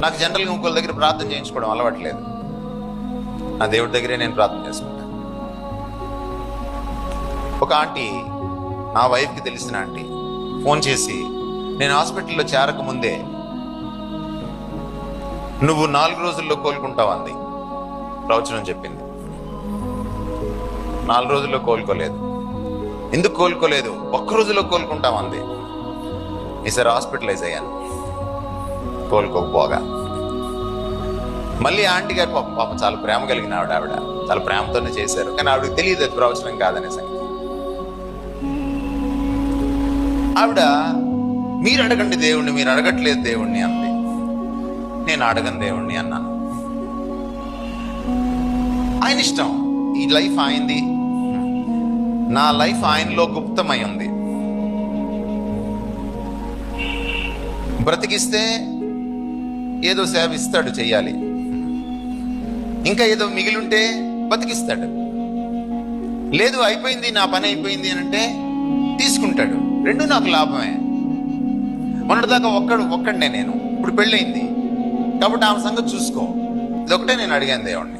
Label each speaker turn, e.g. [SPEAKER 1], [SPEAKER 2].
[SPEAKER 1] నాకు జనరల్గా ఇంకోళ్ళ దగ్గర ప్రార్థన చేయించుకోవడం అలవాట్లేదు నా దేవుడి దగ్గరే నేను ప్రార్థన చేసుకుంటాను ఒక ఆంటీ నా వైఫ్కి తెలిసిన ఆంటీ ఫోన్ చేసి నేను హాస్పిటల్లో చేరక ముందే నువ్వు నాలుగు రోజుల్లో కోలుకుంటావు అంది. ప్రవచనం చెప్పింది. నాలుగు రోజుల్లో కోలుకోలేదు. ఎందుకు కోలుకోలేదు? ఒక్క రోజులో కోలుకుంటామంది ఈసారి హాస్పిటలైజ్ అయ్యాను. కోలుకోకపోగా మళ్ళీ ఆంటీ గారు పాపం పాపం చాలా ప్రేమ కలిగిన ఆవిడ ఆవిడ చాలా ప్రేమతోనే చేశారు. కానీ ఆవిడకి తెలియదు అది ప్రవచనం కాదనే సంగతి. ఆవిడ మీరు అడగండి దేవుణ్ణి మీరు అడగట్లేదు దేవుణ్ణి అంది. నేను అడగను దేవుణ్ణి అన్నాను. ఆయన ఇష్టం. ఈ లైఫ్ ఆయనది. నా లైఫ్ ఆయనలో గుప్తమై ఉంది. బ్రతికిస్తే ఏదో సేవ ఇస్తాడు చేయాలి ఇంకా ఏదో మిగిలింటే బతికిస్తాడు. లేదు అయిపోయింది నా పని అయిపోయింది అని అంటే తీసుకుంటాడు. రెండు నాకు లాభమే. మొన్నటిదాకా ఒక్కడు ఒక్కడే నేను. ఇప్పుడు పెళ్ళయింది. కాబట్టి ఆమె సంగతి చూసుకో. ఇదొకటే నేను అడిగాను దేవుణ్ణి.